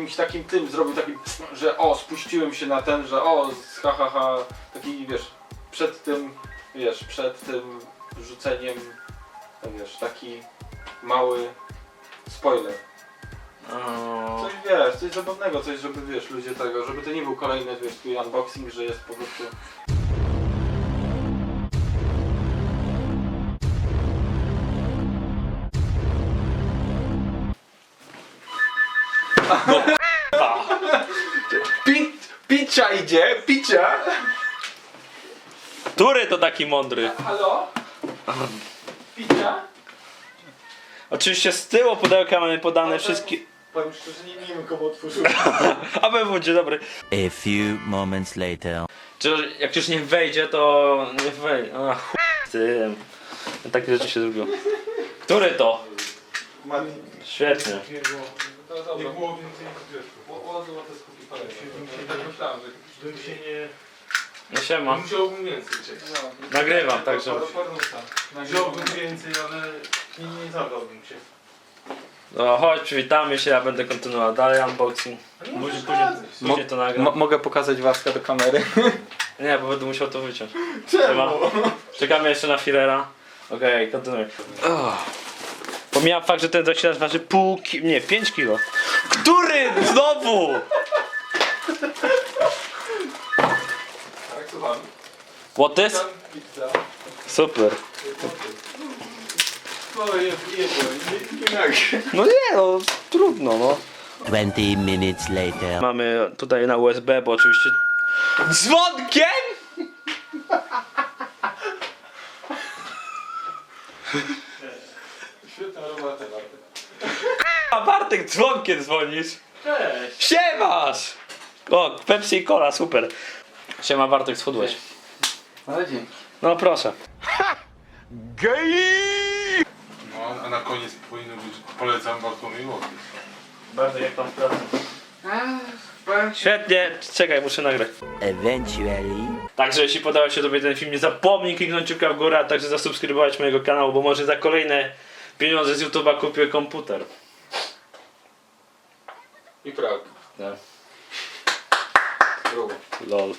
jakimś takim tym zrobił taki, że o, spuściłem się na ten, że o, ha, ha, ha, taki wiesz, przed tym, wiesz, przed tym rzuceniem, no wiesz, taki mały spoiler. O, Coś wiesz, coś zabawnego, coś, żeby wiesz, ludzie tego, żeby to nie był kolejny, wiesz, twój unboxing, że jest po prostu... Pi picia idzie, picia! Który to taki mądry? Halo? Picia? Oczywiście z tyłu pudełka mamy podane wszystkie... Powiem szczerze, nie wiem komu otworzył. A we będzie dobry. A few moments later. Czy jak już nie wejdzie, to nie wejdzie. A chuj z tym. Takie rzeczy się zrobią. Który to? Świetnie. To dobra. Nie było więcej wieszków. Ładno te skupki parę. Tak myślałem, że bym się nie... No siema. Musiałbym więcej czekać. Nagrywam, także... Wziąłbym więcej, ale nie, nie zabrałbym się. No chodź, przywitamy się, ja będę kontynuował dalej unboxing. nie Później, później, to nagram. mogę pokazać Waska do kamery? Nie, bo będę musiał to wyciąć. Czemu? Czekamy jeszcze na Firera. Okej, kontynuuj. Oh. Pomijam fakt, że ten zasilacz waży pół ki... nie, 5 kilo. Który? Znowu! Tak, słucham. What this? Pizza. Super. No nie. No nie, no trudno, no. 20 minutes later. Mamy tutaj na USB, bo oczywiście... Dzwonkiem? Świetna robota, Bartek. A Bartek dzwonkiem dzwonisz. Cześć! Siemasz! O, Pepsi i Cola, super. Siema Bartek, schudłeś. Ale dzięki. No proszę. No, a na koniec powinno być polecam Bartłomiej Łokieś. Bartek, jak tam praca? Świetnie, czekaj, muszę nagrać. Eventually. Także jeśli podobał się Tobie ten film, nie zapomnij kliknąć kciuka w górę, a także zasubskrybować mojego kanału, bo może za kolejne pieniądze z YouTube'a kupię komputer. I prawda. Tak. Grubo. Lol.